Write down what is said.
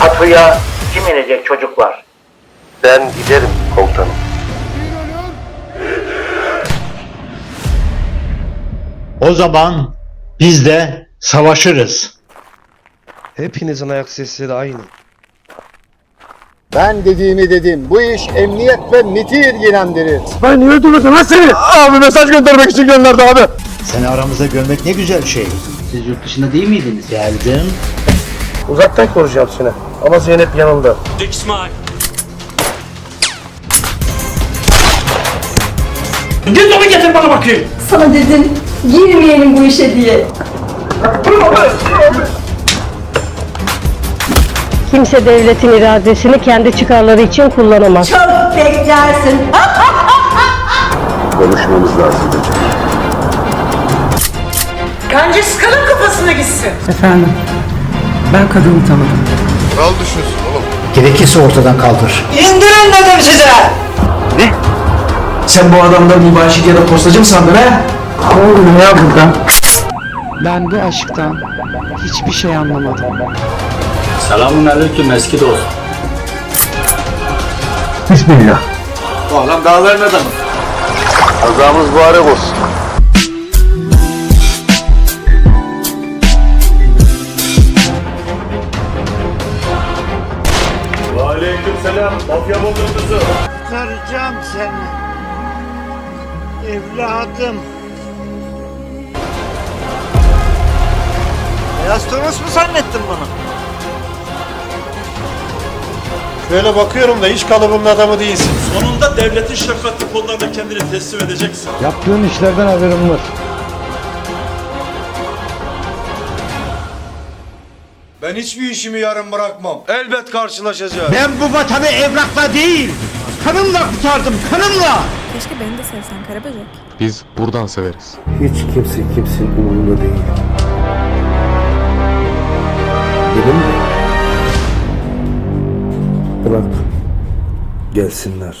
Katuya kim inecek çocuklar? Ben giderim komutanım. O zaman biz de savaşırız. Hepinizin ayak sesleri aynı. Ben dediğimi dedim. Bu iş emniyet ve MIT'i ilgilendirir. Seni aramızda görmek ne güzel şey. Siz yurt dışında değil miydiniz? Geldim. Uzaktan koruyacağım seni. Ama Zeynep yanımda. Dick Smile. Dildomu getir bana bakayım. Sana dedim girmeyelim bu işe diye. Kimse devletin iradesini kendi çıkarları için kullanamaz. Çok beklersin. Konuşmamız lazım. Bence sıkalım kafasına gitsin. Efendim, ben kadını tanıdım. Gerekirse ortadan kaldır. İndirin dedim size. Sen bu adamları mübaşir ya da postacı mı sandın ha? Ne oluyor ya burada? Ben bu aşktan hiçbir şey anlamadım. Selamun aleyküm eski dost. Kazamız mübarek olsun. Kurtaracağım seni. Evladım. Beyaz Toros mu zannettin bunu? Şöyle bakıyorum da hiç kalıbının adamı değilsin. Sonunda devletin şefkatli kollarına kendini teslim edeceksin. Yaptığın işlerden haberim var. Ben hiçbir işimi yarım bırakmam. Elbet karşılaşacağız. Ben bu vatanı evrakla değil, kanımla kurtardım, kanımla. Keşke beni de sevsen Karaböcek. Biz buradan severiz. Hiç kimse kimsenin umurunda değil. Benim de. Bırak. Gelsinler.